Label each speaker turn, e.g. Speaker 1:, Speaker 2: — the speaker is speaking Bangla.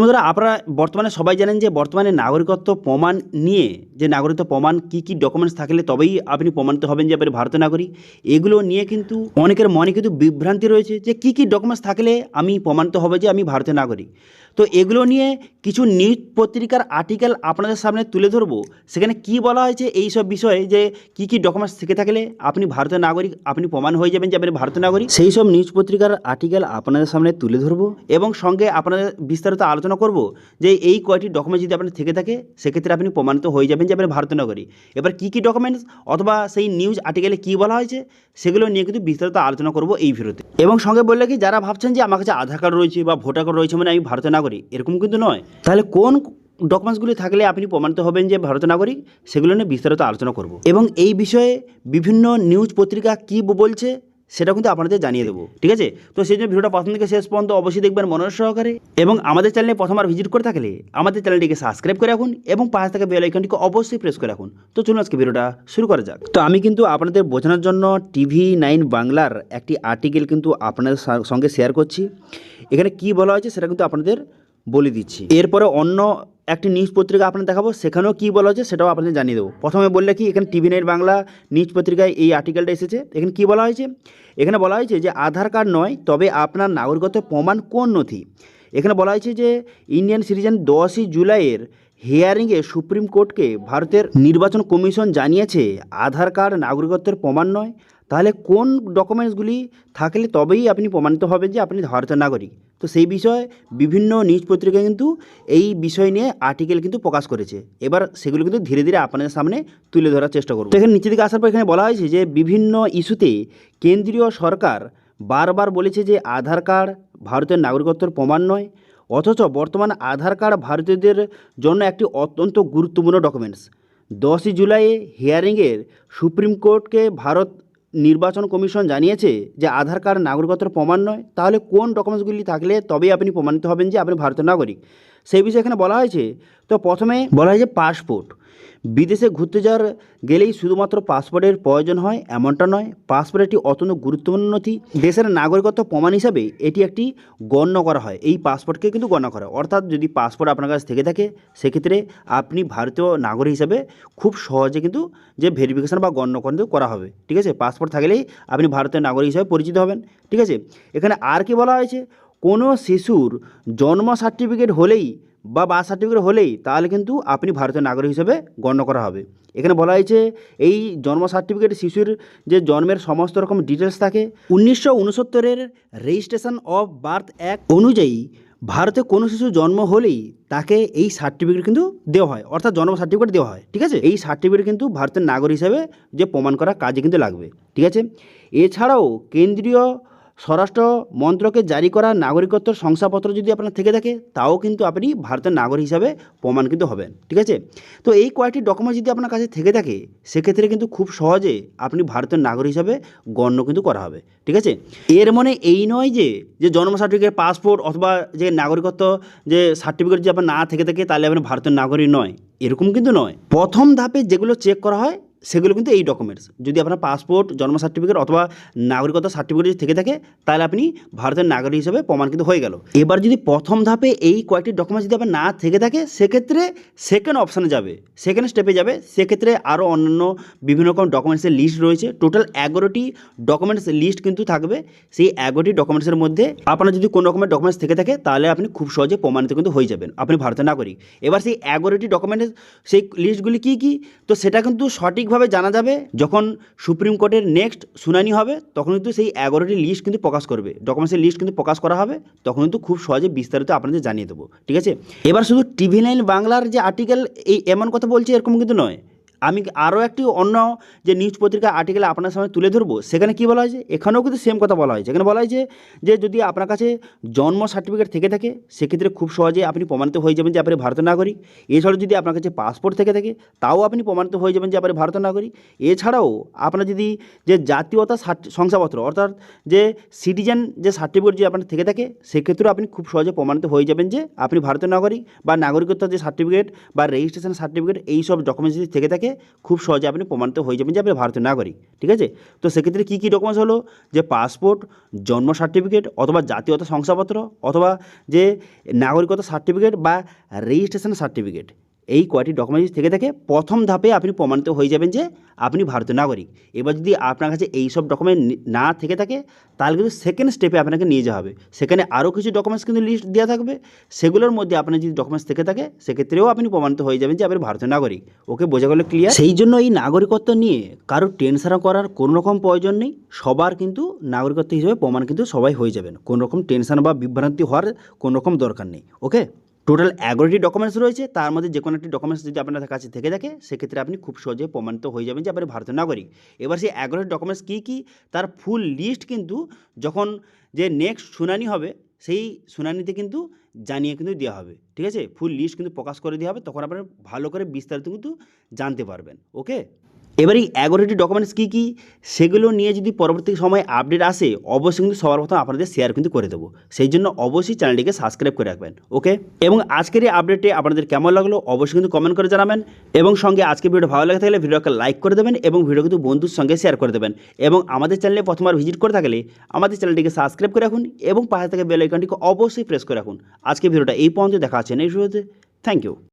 Speaker 1: বন্ধুরা, আপনারা বর্তমানে সবাই জানেন যে বর্তমানে নাগরিকত্ব প্রমাণ নিয়ে যে নাগরিকত্ব প্রমাণ কি কি ডকুমেন্টস থাকলে তবেই আপনি প্রমাণিত হবেন যে আপনি ভারতীয় নাগরিক। এগুলো নিয়ে কিন্তু অনেকের মনে কিন্তু বিভ্রান্তি রয়েছে যে কি কি ডকুমেন্টস থাকলে আমি প্রমাণিত হবে যে আমি ভারতীয় নাগরিক। তো এগুলো নিয়ে কিছু নিউজ পত্রিকার আর্টিকেল আপনাদের সামনে তুলে ধরবো। সেখানে কি বলা হয়েছে এই সব বিষয়ে, যে কী কী ডকুমেন্টস থেকে থাকলে আপনি ভারতীয় নাগরিক, আপনি প্রমাণ হয়ে যাবেন যে আপনি ভারতীয় নাগরিক। সেই সব নিউজ পত্রিকার আর্টিকেল আপনাদের সামনে তুলে ধরবো এবং সঙ্গে আপনাদের বিস্তারিত আলোচনা করব, যে এই কয়টি ডকুমেন্ট যদি আপনার থেকে থাকে, সেক্ষেত্রে আপনি প্রমাণিত হয়ে যাবেন যে আপনি ভারতীয় নাগরিক। এবার কী কী ডকুমেন্টস অথবা সেই নিউজ আর্টিকেলে কী বলা হয়েছে, সেগুলো নিয়ে কিন্তু বিস্তারিত আলোচনা করব এই ভিডিওতে। এবং সঙ্গে বললে কি, যারা ভাবছেন যে আমার কাছে আধার কার্ড রয়েছে বা ভোটার কার্ড রয়েছে মানে আমি ভারতীয় নাগরিক এরকম কিন্তু নয়। তাহলে কোন ডকুমেন্টসগুলি থাকলে আপনি প্রমাণিত হবেন যে ভারতীয় নাগরিক, সেগুলো নিয়ে বিস্তারিত আলোচনা করব। এবং এই বিষয়ে বিভিন্ন নিউজ পত্রিকা কী বলছে সেটা কিন্তু আপনাদের জানিয়ে দেবো। ঠিক আছে? তো সেই জন্য ভিডিওটা প্রথম থেকে শেষ পর্যন্ত অবশ্যই দেখবেন মনোযোগ সহকারে। এবং আমাদের চ্যানেলে প্রথমবার ভিজিট করে থাকলে আমাদের চ্যানেলটিকে সাবস্ক্রাইব করে রাখুন এবং পাশে থাকা বেল আইকনটিকে অবশ্যই প্রেস করে রাখুন। তো চলুন আজকে ভিডিওটা শুরু করা যাক। তো আমি কিন্তু আপনাদের বোঝানোর জন্য টিভি নাইন বাংলার একটি আর্টিকেল কিন্তু আপনাদের সঙ্গে শেয়ার করছি। এখানে কি বলা হয়েছে সেটা কিন্তু আপনাদের বলে দিচ্ছি। এরপরে অন্য একটি নিউজ পত্রিকা আপনার দেখাবো, সেখানেও কী বলা হয়েছে সেটাও আপনাদের জানিয়ে দেবো। প্রথমে বললে কি, এখানে টিভি নাইন বাংলা নিউজ পত্রিকায় এই আর্টিকেলটা এসেছে। এখানে কী বলা হয়েছে? এখানে বলা হয়েছে যে, আধার কার্ড নয়, তবে আপনার নাগরিকত্ব প্রমাণ কোন নথি? এখানে বলা হয়েছে যে, ইন্ডিয়ান সিটিজেন দশই জুলাইয়ের হিয়ারিংয়ে সুপ্রিম কোর্টকে ভারতের নির্বাচন কমিশন জানিয়েছে, আধার কার্ড নাগরিকত্বের প্রমাণ নয় তাহলে কোন ডকুমেন্টসগুলি থাকলে তবেই আপনি প্রমাণিত হবেন যে আপনি ভারতের নাগরিক? তো সেই বিষয়ে বিভিন্ন নিউজ পত্রিকা কিন্তু এই বিষয় নিয়ে আর্টিকেল কিন্তু প্রকাশ করেছে। এবার সেগুলো কিন্তু ধীরে ধীরে আপনাদের সামনে তুলে ধরার চেষ্টা করব। এখানে নিচে দিকে আসার পর এখানে বলা হয়েছে যে বিভিন্ন ইস্যুতে কেন্দ্রীয় সরকার বারবার বলেছে যে আধার কার্ড ভারতের নাগরিকত্বের প্রমাণ নয়, অথচ বর্তমান আধার কার্ড ভারতীয়দের জন্য একটি অত্যন্ত গুরুত্বপূর্ণ ডকুমেন্টস দশই জুলাই হিয়ারিংয়ের সুপ্রিম কোর্টকে ভারত নির্বাচন কমিশন জানিয়েছে যে আধার কার্ড নাগরিকত্বের প্রমাণ নয়। তাহলে কোন ডকুমেন্টসগুলি থাকলে তবেই আপনি প্রমাণিত হবেন যে আপনি ভারতের নাগরিক। সেই বিষয়ে এখানে বলা হয়েছে, তো প্রথমে বলা হয়েছে পাসপোর্ট। বিদেশে ঘুরতে যাওয়ার গেলেই শুধুমাত্র পাসপোর্টের প্রয়োজন হয়, এমনটা নয়। পাসপোর্ট একটি অত্যন্ত গুরুত্বপূর্ণ নথি। দেশের নাগরিকত্ব প্রমাণ হিসাবে এটি একটি গণ্য করা হয়। এই পাসপোর্টকে কিন্তু গণ্য করা অর্থাৎ যদি পাসপোর্ট আপনার কাছে থেকে থাকে, সেক্ষেত্রে আপনি ভারতীয় নাগরিক হিসাবে খুব সহজে কিন্তু যে ভেরিফিকেশন বা গণ্য করা হবে। ঠিক আছে? পাসপোর্ট থাকলেই আপনি ভারতীয় নাগরিক হিসাবে পরিচিত হবেন। ঠিক আছে? এখানে আর কি বলা হয়েছে? কোনো শিশুর জন্ম সার্টিফিকেট হলেই বা বার্থ সার্টিফিকেট হলেই তাহলে কিন্তু আপনি ভারতীয় নাগরিক হিসেবে গণ্য করা হবে। এখানে বলা হয়েছে, এই জন্ম সার্টিফিকেট শিশুর যে জন্মের সমস্ত রকম ডিটেলস থাকে, উনিশশো উনসত্তরের রেজিস্ট্রেশন অফ বার্থ অ্যাক্ট অনুযায়ী ভারতে কোনো শিশু জন্ম হলেই তাকে এই সার্টিফিকেট কিন্তু দেওয়া হয়, অর্থাৎ জন্ম সার্টিফিকেট দেওয়া হয়, ঠিক আছে? এই সার্টিফিকেট কিন্তু ভারতের নাগরিক হিসেবে যে প্রমাণ করা কাজে কিন্তু লাগবে, ঠিক আছে? এছাড়াও কেন্দ্রীয় স্বরাষ্ট্র মন্ত্রকে জারি করা নাগরিকত্ব শংসাপত্র যদি আপনার থেকে থাকে, তাও কিন্তু আপনি ভারতের নাগরিক হিসাবে প্রমাণ কিন্তু হবেন, ঠিক আছে? তো এই কয়েকটি ডকুমেন্ট যদি আপনার কাছে থেকে থাকে, সেক্ষেত্রে কিন্তু খুব সহজে আপনি ভারতের নাগরিক হিসাবে গণ্য কিন্তু করা হবে, ঠিক আছে? এর মানে এই নয় যে যে জন্ম সার্টিফিকেট পাসপোর্ট অথবা যে নাগরিকত্ব, যে সার্টিফিকেট যদি আপনার না থেকে থাকে, তাহলে আপনি ভারতের নাগরিক নয়, এরকম কিন্তু নয়। প্রথম ধাপে যেগুলো চেক করা হয় সেগুলো কিন্তু এই ডকুমেন্টস যদি আপনার পাসপোর্ট জন্ম সার্টিফিকেট অথবা নাগরিকত্ব সার্টিফিকেট যদি থেকে থাকে, তাহলে আপনি ভারতের নাগরিক হিসেবে প্রমাণ কিন্তু হয়ে গেল। এবার যদি প্রথম ধাপে এই কয়েকটি ডকুমেন্টস যদি আপনার না থেকে থাকে, সেক্ষেত্রে সেকেন্ড অপশানে যাবে। সেকেন্ড স্টেপে যাবে। সেক্ষেত্রে আরও অন্যান্য বিভিন্ন রকম ডকুমেন্টসের লিস্ট রয়েছে। টোটাল এগারোটি ডকুমেন্টস লিস্ট কিন্তু থাকবে। সেই এগারোটি ডকুমেন্টসের মধ্যে আপনার যদি কোনো রকমের ডকুমেন্টস থেকে থাকে, তাহলে আপনি খুব সহজে প্রমাণিত কিন্তু হয়ে যাবেন, আপনি ভারতের নাগরিক। এবার সেই এগারোটি ডকুমেন্টস সেই লিস্টগুলি কী কী? তো সেটা কিন্তু সঠিকভাবে জানা যাবে? যখন সুপ্রিম কোর্টের নেক্সট শুনানি হবে, তখন কিন্তু সেই এগারোটি লিস্ট কিন্তু প্রকাশ করবে। ডকুমেন্টসের লিস্ট কিন্তু প্রকাশ করা হবে, তখন কিন্তু খুব সহজে বিস্তারিত আপনাদের জানিয়ে দেবো। ঠিক আছে? এবার শুধু টিভি নাইন বাংলার যে আর্টিকেল এই এমন কথা বলছে এরকম কিন্তু নয়। আমি আরও একটি অন্য যে নিউজ পত্রিকা আর্টিকেল আপনার সামনে তুলে ধরবো, সেখানে কি বলা হয়েছে? এখানেও কিন্তু সেম কথা বলা হয়েছে। এখানে বলা হয়েছে যে যদি আপনার কাছে জন্ম সার্টিফিকেট থেকে থাকে, সেক্ষেত্রে খুব সহজে আপনি প্রমাণিত হয়ে যাবেন যে আপনি ভারতের নাগরিক। এছাড়াও যদি আপনার কাছে পাসপোর্ট থেকে থাকে, তাও আপনি প্রমাণিত হয়ে যাবেন যে আপনি ভারতের নাগরিক। এছাড়াও আপনার যদি যে জাতীয়তা শংসাপত্র, অর্থাৎ যে সিটিজেন যে সার্টিফিকেট যদি আপনার থেকে থাকে, সেক্ষেত্রেও আপনি খুব সহজে প্রমাণিত হয়ে যাবেন যে আপনি ভারতের নাগরিক বা নাগরিকত্ব যে সার্টিফিকেট বা রেজিস্ট্রেশন সার্টিফিকেট এই সব ডকুমেন্টস যদি থেকে থাকে থাকে খুব সহজে আপনি প্রমাণিত হয়ে যাবেন যে আপনি ভারতীয় নাগরিক, ঠিক আছে? তো সেক্ষেত্রে কী কী ডকুমেন্টস হলো? যে পাসপোর্ট জন্ম সার্টিফিকেট অথবা জাতীয়তা শংসাপত্র অথবা যে নাগরিকতা সার্টিফিকেট বা রেজিস্ট্রেশন সার্টিফিকেট এই কয়টি ডকুমেন্টস থেকে থাকে প্রথম ধাপে আপনি প্রমাণিত হয়ে যাবেন যে আপনি ভারতীয় নাগরিক। এবার যদি আপনার কাছে এই সব ডকুমেন্ট না থেকে থাকে, তাহলে কিন্তু সেকেন্ড স্টেপে আপনাকে নিয়ে যাওয়া হবে। সেখানে আরও কিছু ডকুমেন্টস কিন্তু লিস্ট দেওয়া থাকবে। সেগুলোর মধ্যে আপনার যদি ডকুমেন্টস থেকে থাকে, সেক্ষেত্রেও আপনি প্রমাণিত হয়ে যাবেন যে আপনি ভারতীয় নাগরিক। ওকে, বোঝা গেলে ক্লিয়ার সেই জন্য এই নাগরিকত্ব নিয়ে কারোর টেনশন করার কোনো রকম প্রয়োজন নেই। সবার কিন্তু নাগরিকত্ব হিসেবে প্রমাণ কিন্তু সবাই হয়ে যাবেন। কোনো রকম টেনশন বা বিভ্রান্তি হওয়ার কোনো রকম দরকার নেই। ওকে? টোটাল এগারোটি ডকুমেন্টস রয়েছে, তার মধ্যে যে কোনো একটি ডকুমেন্টস যদি আপনার কাছে থেকে থাকে, সেক্ষেত্রে আপনি খুব সহজে প্রমাণিত হয়ে যাবেন যে আপনি ভারতীয় নাগরিক। এবার সেই এগারোটি ডকুমেন্টস কী কী, তার ফুল লিস্ট কিন্তু যখন যে নেক্সট শুনানি হবে, সেই শুনানিতে কিন্তু জানিয়ে কিন্তু দেওয়া হবে, ঠিক আছে? ফুল লিস্ট কিন্তু প্রকাশ করে দেওয়া হবে, তখন আপনারা ভালো করে বিস্তারিত কিন্তু জানতে পারবেন ওকে এবার এই এগারোটি ডকুমেন্টস কী কী? সেগুলো নিয়ে যদি পরবর্তী সময় আপডেট আসে, অবশ্যই কিন্তু সবার প্রথম আপনাদের শেয়ার কিন্তু করে দেবো। সেই জন্য অবশ্যই চ্যানেলটিকে সাবস্ক্রাইব করে রাখবেন ওকে এবং আজকের এই আপডেটে আপনাদের কেমন লাগল অবশ্যই কিন্তু কমেন্ট করে জানাবেন এবং সঙ্গে আজকে ভিডিও ভালো লাগে থাকলে ভিডিওকে লাইক করে দেবেন এবং ভিডিও কিন্তু বন্ধুর সঙ্গে শেয়ার করে দেবেন। এবং আমাদের চ্যানেলে প্রথমবার ভিজিট করে থাকলে আমাদের চ্যানেলটিকে সাবস্ক্রাইব করে রাখুন এবং পাশে থেকে বেল আইকনটিকে অবশ্যই প্রেস করে রাখুন। আজকে ভিডিওটা এই পর্যন্ত, দেখা আছে নেক্সট ভিডিওতে থ্যাংক ইউ